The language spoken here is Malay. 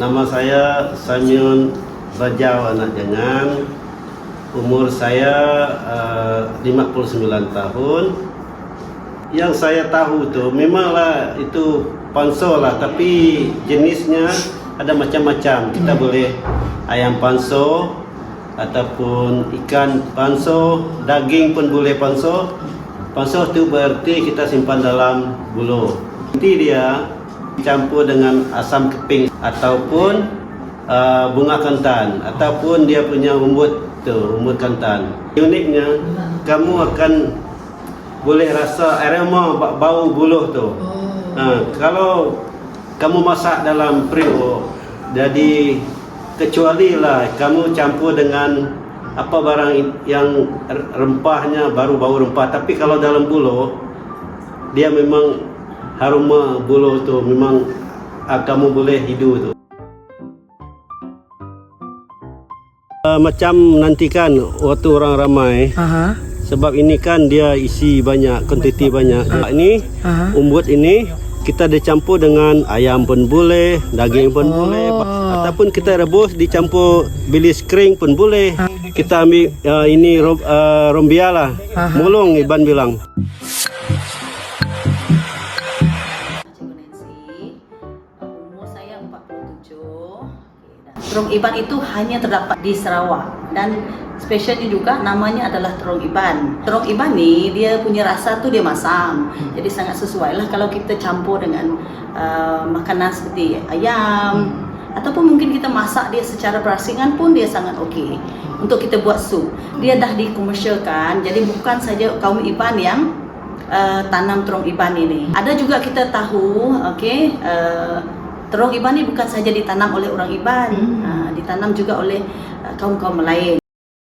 Nama saya Samyun Rajau Anak Jangan. Umur saya uh, 59 tahun. Yang saya tahu tu memanglah itu panso lah tapi jenisnya ada macam-macam. Kita boleh ayam panso ataupun ikan panso, daging pun boleh panso. Panso tu berarti kita simpan dalam bulu. Nanti dia dicampur dengan asam keping ataupun uh, bunga kantan ataupun dia punya umbut tu, umbut kantan. Uniknya kamu akan boleh rasa aroma ba- bau buluh tu. Ha, kalau kamu masak dalam periuk, jadi kecuali lah kamu campur dengan apa barang yang rempahnya baru bau rempah. Tapi kalau dalam buluh, dia memang aroma buluh tu memang ah, kamu boleh hidu tu. Uh, macam nanti kan waktu orang ramai Aha. sebab ini kan dia isi banyak, kuantiti banyak. Ini Aha. umbut ini kita dicampur dengan ayam pun boleh, daging pun boleh, ataupun kita rebus dicampur bilis kering pun boleh. Kita ambil uh, ini uh, rombia lah, mulung Iban bilang. Terong Iban itu hanya terdapat di Sarawak dan spesialnya juga namanya adalah terong Iban. Terong Iban ni dia punya rasa tu dia masam. Jadi sangat sesuai lah kalau kita campur dengan uh, makanan seperti ayam ataupun mungkin kita masak dia secara berasingan pun dia sangat okey untuk kita buat sup. Dia dah dikomersialkan jadi bukan saja kaum Iban yang uh, tanam terong iban ini. Ada juga kita tahu, okey, uh, terong iban ini bukan saja ditanam oleh orang iban, uh, ditanam juga oleh uh, kaum-kaum lain.